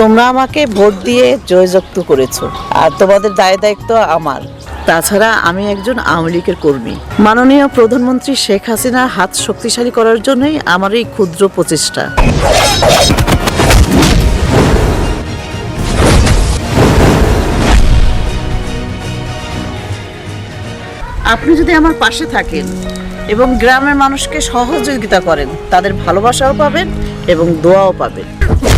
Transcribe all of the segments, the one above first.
তোমরা আমাকে ভোট দিয়ে জয়যুক্ত করেছ, আর তোমাদের দায় দায়িত্ব আমার। তাছাড়া আমি একজন আওয়ামী লীগের কর্মী। মাননীয় প্রধানমন্ত্রী শেখ হাসিনার হাত শক্তিশালী করার জন্যই আমার এই ক্ষুদ্র প্রচেষ্টা। আপনি যদি আমার পাশে থাকেন এবং গ্রামের মানুষকে সহযোগিতা করেন, তাদের ভালোবাসাও পাবেন এবং দোয়াও পাবেন। কি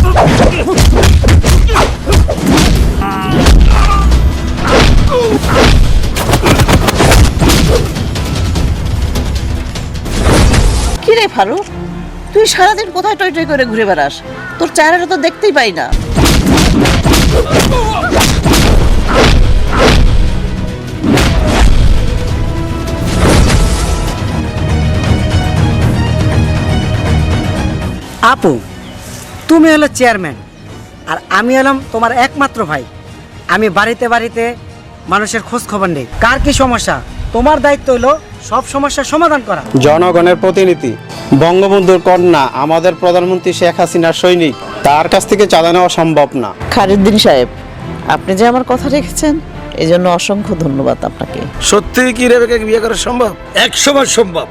রে ফারুক? তুই সারাদিন কোথায় টই টই করে ঘুরে বেড়াস? তোর চেহারাটা তো দেখতেই পাই না। আপু তুমি হলো চেয়ারম্যান আর আমি হলাম তোমার একমাত্র ভাই। আমি বাড়িতে বাড়িতে মানুষের খোঁজ খবর নেই। কার কি সমস্যা? তোমার দায়িত্ব হলো সব সমস্যার সমাধান করা। জনগণের প্রতিনিধি বঙ্গবন্ধুর কন্যা আমাদের প্রধানমন্ত্রী শেখ হাসিনার সৈনিক তার কাছ থেকে চাঁদা নেওয়া সম্ভব না। খালিদ্দিন সাহেব আপনি যে আমার কথা রেখেছেন এই জন্য অসংখ্য ধন্যবাদ আপনাকে। সত্যি কি রেবেকাকে বিয়ে করা সম্ভব? একশো বার সম্ভব।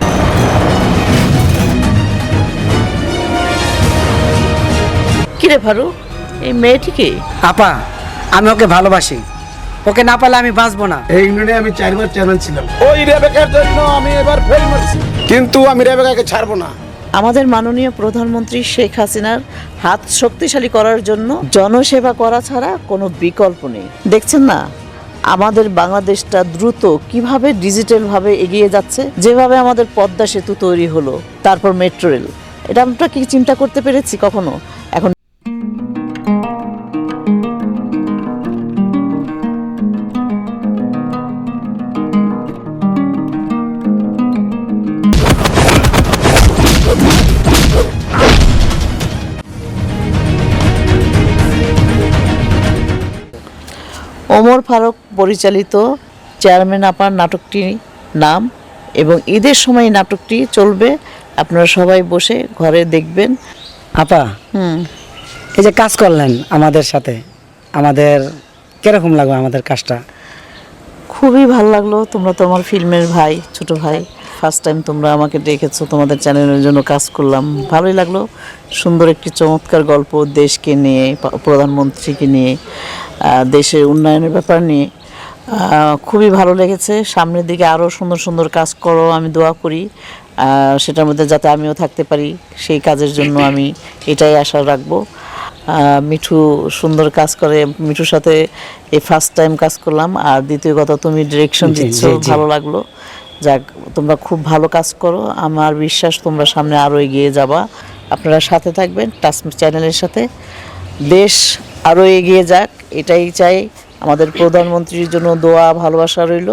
কিরে ফারুক এই মেয়েটিকে আপা আমি ওকে ভালোবাসি। ওকে না পালে আমি বাঁচবো না। এই ইউনিয়নে আমি চারবার চেয়ারম্যান ছিলাম। ওই রেবেকার জন্য আমি এবার ফেল মারছি কিন্তু আমি রেবেকাকে ছাড়বো না। আমাদের মাননীয় প্রধানমন্ত্রী শেখ হাসিনার হাত শক্তিশালী করার জন্য জনসেবা করা ছাড়া কোনো বিকল্প নেই। দেখছেন না? আমাদের বাংলাদেশটা দ্রুত কীভাবে ডিজিটালভাবে এগিয়ে যাচ্ছে যেভাবে আমাদের পদ্মা সেতু তৈরি হলো তারপর মেট্রো রেল। এটা আমরা কি চিন্তা করতে পেরেছি কখনো? ওমর ফারুক পরিচালিত চেয়ারম্যান আপার নাটকটি নাম এবং ঈদের সময় নাটকটি চলবে। আপনারা সবাই বসে ঘরে দেখবেন। আপা হুম। এই যে কাজ করলেন আমাদের সাথে আমাদের কীরকম লাগবে আমাদের কাজটা? খুবই ভালো লাগল। তোমরা তো আমার ফিল্মের ভাই ছোট ভাই। ফার্স্ট টাইম তোমরা আমাকে ডেকেছো তোমাদের চ্যানেলের জন্য কাজ করলাম। ভালোই লাগল। সুন্দর একটি চমৎকার গল্প দেশকে নিয়ে প্রধানমন্ত্রীকে নিয়ে। দেশের উন্নয়নের ব্যাপার নিয়ে। খুবই ভালো লেগেছে। সামনের দিকে আরও সুন্দর সুন্দর কাজ করো আমি দোয়া করি। সেটার মধ্যে যাতে আমিও থাকতে পারি সেই কাজের জন্য আমি এটাই আশা রাখব। মিঠু সুন্দর কাজ করে মিঠুর সাথে এই ফার্স্ট টাইম কাজ করলাম আর দ্বিতীয় কথা তুমি ডিরেকশন দিচ্ছ। ভালো লাগল। যাক তোমরা খুব ভালো কাজ করো। আমার বিশ্বাস তোমরা সামনে আরও এগিয়ে যাবা। আপনারা সাথে থাকবেন টাস চ্যানেলের সাথে। দেশ আরও এগিয়ে যাক। এটাই চাই। আমাদের প্রধানমন্ত্রীর জন্য দোয়া, ভালোবাসা রইল।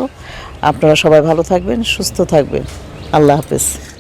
আপনারা সবাই ভালো থাকবেন, সুস্থ থাকবেন। আল্লাহ হাফেজ।